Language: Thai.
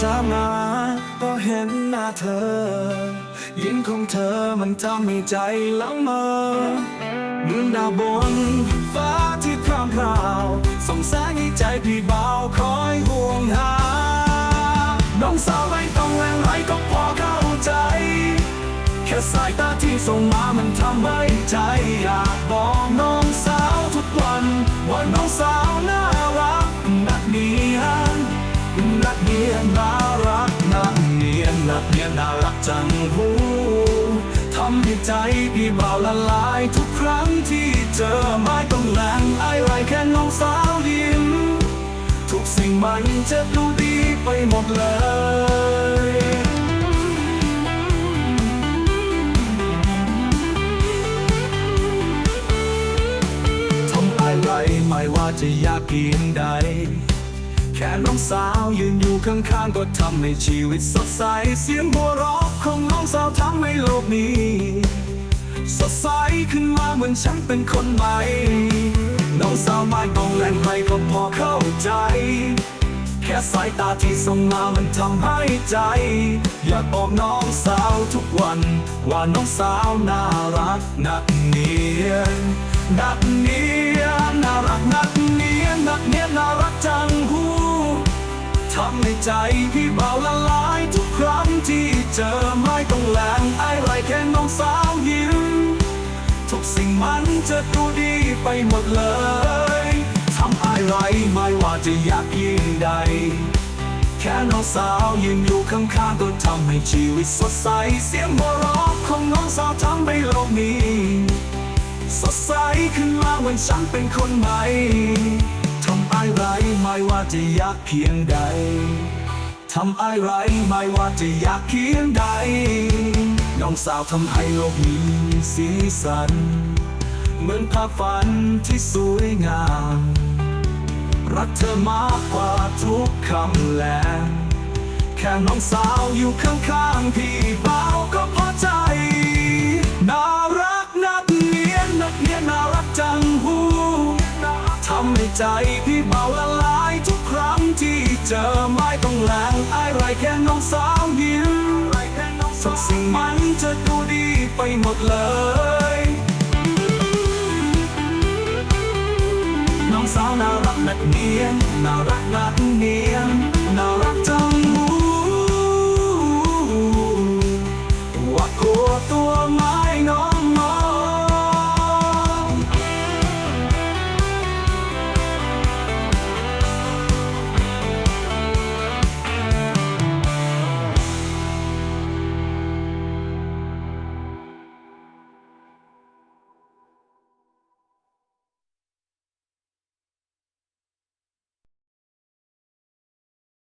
ช้ามาก็เห็นหน้าเธอ ยิ้มของเธอมันทำให้ใจละเมอเหมือนดาวบนฟ้าที่พร่างพราวส่องแสงให้ใจพี่เบาคอยห่วงหา น้องสาวไม่ต้องแรงไรก็พอเข้าใจ แค่สายตาที่ส่งมามันทำให้ใจอยากบอกน้องสาวทุกวันว่าน้องสาว จังหูทำให้ใจพี่เบาละลายทุกครั้งที่เจอไม่ต้องแรงไอ้ไรแค่น้องสาวยิ้ม ทุกสิ่งมันจะดูดีไปหมดเลยทำอะไรไม่ว่าจะยากเพียงใดแค่น้องสาวยืนอยู่ข้างๆ ก็ทำให้ชีวิตสดใสเสียงหัว โลกนี้ สดใสขึ้นมาเหมือนฉันเป็นคนใหม่ น้องสาวไม่ต้องแรงใครก็พอเข้าใจ แค่สายตาที่ส่งมามันทำให้ใจ อยากบอกน้องสาวทุกวัน ว่าน้องสาวน่ารักนักเนียนนักเนียนน่ารักนักเนียนนักเนียนน่ารักจังหูทำให้ใจพี่เบาละลายทุกครั้งที่เจอไม่ต้องแร จะดูดีไปหมดเลยทำอะไรไม่ว่าจะยากเพียงใด แค่น้องสาวยืนอยู่ข้างๆก็ทำให้ชีวิตสดใส เสียงหัวเราะของน้องสาวทำให้โลกนี้ สดใสขึ้นมาเหมือนฉันเป็นคนใหม่ทำอะไรไม่ว่าจะยากเพียงใดทำอะไรไม่ว่าจะยากเพียงใด น้องสาวทำให้โลกมีสีสัน เหมือนภาพฝันที่สวยงาม รักเธอมากกว่าทุกคำแลงแค่น้องสาวอยู่ข้างๆพี่เบาก็พอใจ น่ารักนักเนียนนักเนียนน่ารักจังหูทำให้ใจพี่เบาละลายทุกครั้งที่เจอไม่ต้องแรงไอ้ไรแค่น้องสาวยิ้มสักสิ่งมันจะดูดีไปหมดเลย น่ารักจังหูว่าตัตัวไม้น้อย